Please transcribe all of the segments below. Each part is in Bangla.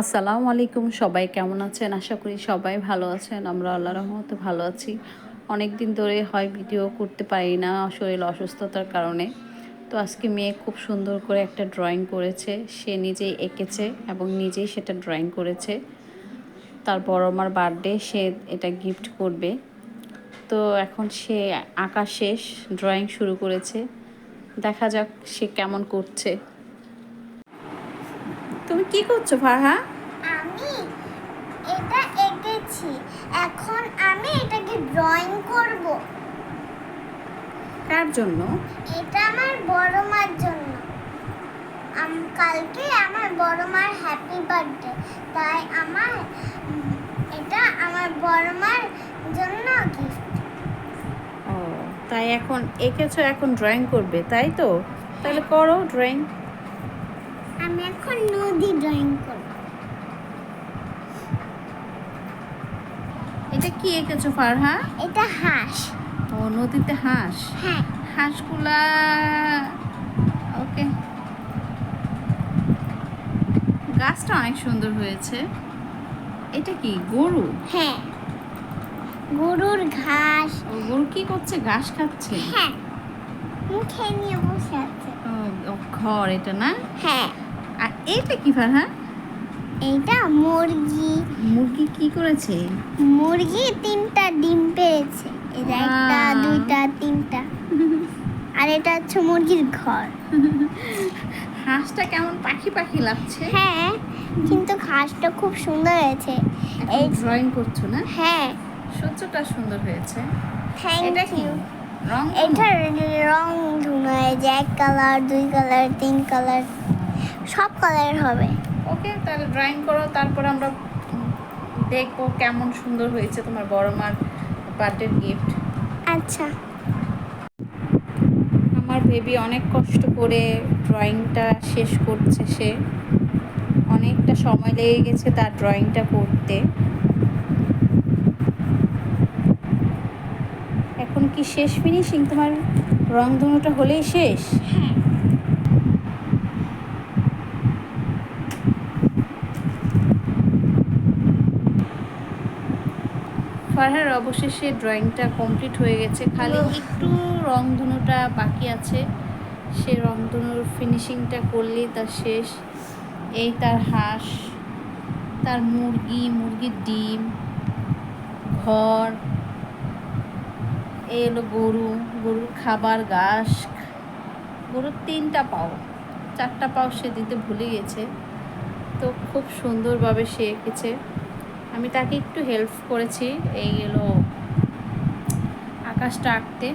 আসসালামু আলাইকুম, সবাই কেমন আছেন? আশা করি সবাই ভালো আছেন। আমরা আল্লাহ রহমতে ভালো আছি। অনেক দিন ধরে হয় ভিডিও করতে পারি না শরীর অসুস্থতার কারণে। তো আজকে মেয়ে খুব সুন্দর করে একটা ড্রয়িং করেছে। সে নিজেই এঁকেছে এবং নিজেই সেটা ড্রয়িং করেছে। তার বড় মার বার্থডে সে এটা গিফট করবে। তো এখন সে আঁকা শেষ ড্রয়িং শুরু করেছে। দেখা যাক সে কেমন করছে। তুমি কি করছ ফারহা? আমি এটা এঁকেছি। এখন আমি এটাকে ড্রয়িং করব। কার জন্য? এটা আমার বড় মার জন্য। আম কালকে আমার বড় মার হ্যাপি বার্থডে তাই আমার এটা আমার বড় মার জন্য গিফট ও তাই এখন এঁকেছো এখন ড্রয়িং করবে তাই তো? তাহলে করো ড্রয়িং আমি এখন নদী ড্রয়িং করব। এটা কি এঁকেছো ফারহা? এটা হাঁস। ও নদীতে হাঁস? হ্যাঁ। হাঁসগুলা ওকে। গাছটা অনেক সুন্দর হয়েছে। এটা কি গরু? হ্যাঁ। গরুর ঘাস। ও গরু কি করছে? ঘাস খাচ্ছে? হ্যাঁ। মুখে নিয়ে বসে আছে। ও, ঘর এটা না? হ্যাঁ। আর এটা কি ফারহা এইটা মুরগি। মুরগি কি করেছে? মুরগি তিনটা ডিম পেয়েছে এটা একটা দুইটা তিনটা। আর এটা হচ্ছে মুরগির ঘর। হাঁসটা কেমন পাখি পাখি লাগছে? হ্যাঁ কিন্তু হাঁসটা খুব সুন্দর হয়েছে। এই ড্রয়িং করছ না? হ্যাঁ। সূর্যটা সুন্দর হয়েছে। থ্যাংক এটা ইউ রং এটার রং ধুনো যে এক কালার দুই কালার তিন কালার সব কালার হবে। ওকে তাহলে ড্রয়িং করো তারপর আমরা দেখব কেমন সুন্দর হয়েছে তোমার বড় মার বার্থডে গিফট আচ্ছা। আমার বেবি অনেক কষ্ট করে ড্রয়িংটা শেষ করছে সে। অনেকটা সময় লেগে গেছে তার ড্রয়িংটা করতে। এখন কি শেষ ফিনিশিং তোমার রংধনুটা হলেই শেষ? হ্যাঁ ফারহার অবশেষে ড্রয়িংটা কমপ্লিট হয়ে গেছে। খালি একটু রংধনুটা বাকি আছে। সে রংধনুর ফিনিশিংটা করলেই তার শেষ। এই তার হাঁস তার মুরগি মুরগির ডিম ঘর এই এলো গরু গরুর খাবার ঘাস। গরুর তিনটা পাও চারটা পাও সে দিতে ভুলে গেছে। তো খুব সুন্দরভাবে সে এঁকেছে। আমি তাকে একটু হেল্প করেছি এই এলো আকাশটা আঁকতে।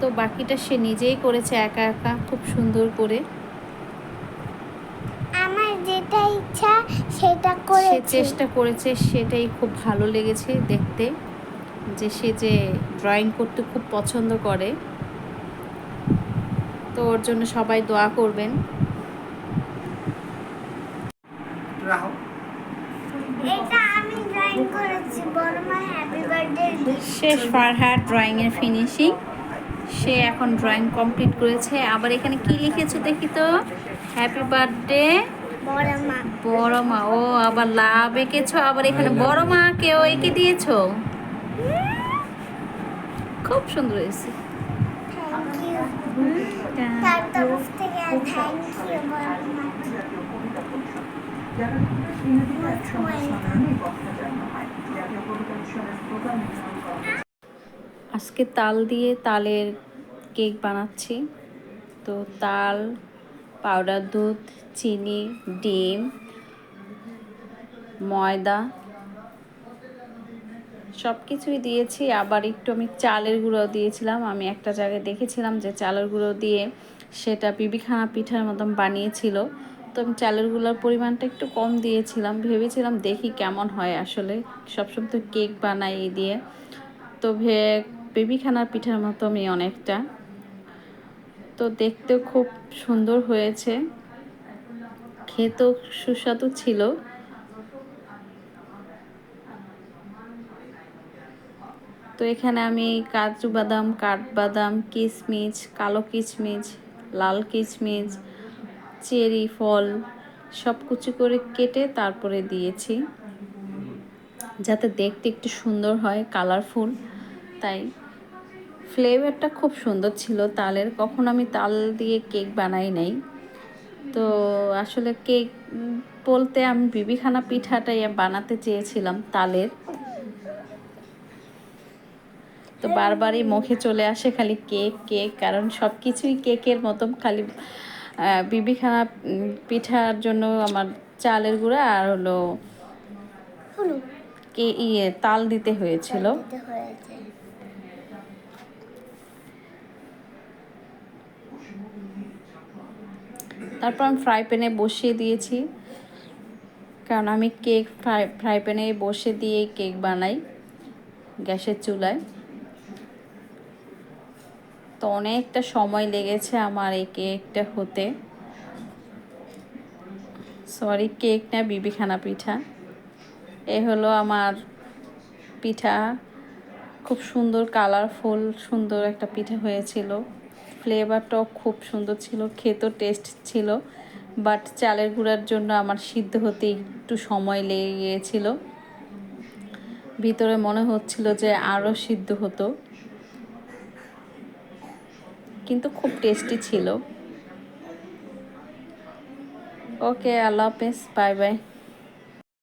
তো বাকিটা সে নিজেই করেছে একা একা খুব সুন্দর করে। আমার যেটা ইচ্ছা সেটা সে চেষ্টা করেছে সেটাই খুব ভালো লেগেছে দেখতে যে সে যে ড্রয়িং করতে খুব পছন্দ করে। তো ওর জন্য সবাই দোয়া করবেন রাহো এটা আমি ড্রয়িং করেছি বড় মা হ্যাপি বার্থডে শেষ ফারহার ড্রয়িংয়ের ফিনিশিং সে এখন ড্রয়িং কমপ্লিট করেছে। আবার এখানে কি লিখেছে দেখি তো? হ্যাপি বার্থডে বড় মা ও আবার লাভ এঁকেছো। আবার এখানে বড় মা কেউ এঁকে দিয়েছ। খুব সুন্দর হয়েছে। থ্যাংক ইউ তার তরফ থেকে থ্যাংক ইউ বড় মা আজকে তাল দিয়ে তালের কেক বানাচ্ছি। তো তাল, পাউডার দুধ, চিনি, ডিম, ময়দা সব কিছুই দিয়েছি। আবার একটু আমি চালের গুঁড়ো দিয়েছিলাম। আমি একটা জায়গায় দেখেছিলাম যে চালের গুঁড়ো দিয়ে সেটা বিবিখানা পিঠার মতন বানিয়েছিল। তো আমি চালের গুঁড়োর পরিমাণটা একটু কম দিয়েছিলাম। ভেবেছিলাম দেখি কেমন হয় আসলে। সবসময় তো কেক বানাই দিয়ে। তো ভে বেবিখানার পিঠার মতো আমি অনেকটা। তো দেখতেও খুব সুন্দর হয়েছে। খেতেও সুস্বাদু ছিল। তো এখানে আমি কাজু বাদাম, কাঠবাদাম কিশমিশ কালো কিশমিশ লাল কিশমিশ চেরি, ফল সব কুচি করে কেটে তারপরে দিয়েছি। যাতে দেখতে একটু সুন্দর হয়, কালারফুল। তাই ফ্লেভারটা খুব সুন্দর ছিল। তালের কখন আমি তাল দিয়ে কেক বানাই নাই। তো আসলে কেক বলতে আমি বিবিখানা পিঠাটাই বানাতে চেয়েছিলাম তালের। তো বারবারই মুখে চলে আসে খালি কেক কেক কারণ সব কিছুই কেকের মতন খালি বিবিখানা পিঠার জন্য আমার চালের গুঁড়া আর হলো কে ইয়ে তাল দিতে হয়েছিল দিতে হয়েছে তারপর আমি ফ্রাই প্যানে বসিয়ে দিয়েছি। কারণ আমি কেক ফ্রাই ফ্রাই প্যানে বসে দিয়ে কেক বানাই গ্যাসের চুলায়। তো অনেকটা সময় লেগেছে আমার এই কেকটা হতে। সরি কেক না বিবিখানা পিঠা। এ হলো আমার পিঠা। খুব সুন্দর কালারফুল সুন্দর একটা পিঠা হয়েছিল। ফ্লেভারটাও খুব সুন্দর ছিল, খেতেও টেস্ট ছিল বাট চালের গুঁড়ার জন্য আমার সিদ্ধ হতে একটু সময় লেগে গিয়েছিল। ভিতরে মনে হচ্ছিল যে আরও সিদ্ধ হতো, কিন্তু খুব টেস্টি ছিল। ওকে আল্লাহ হাফেজ বাই বাই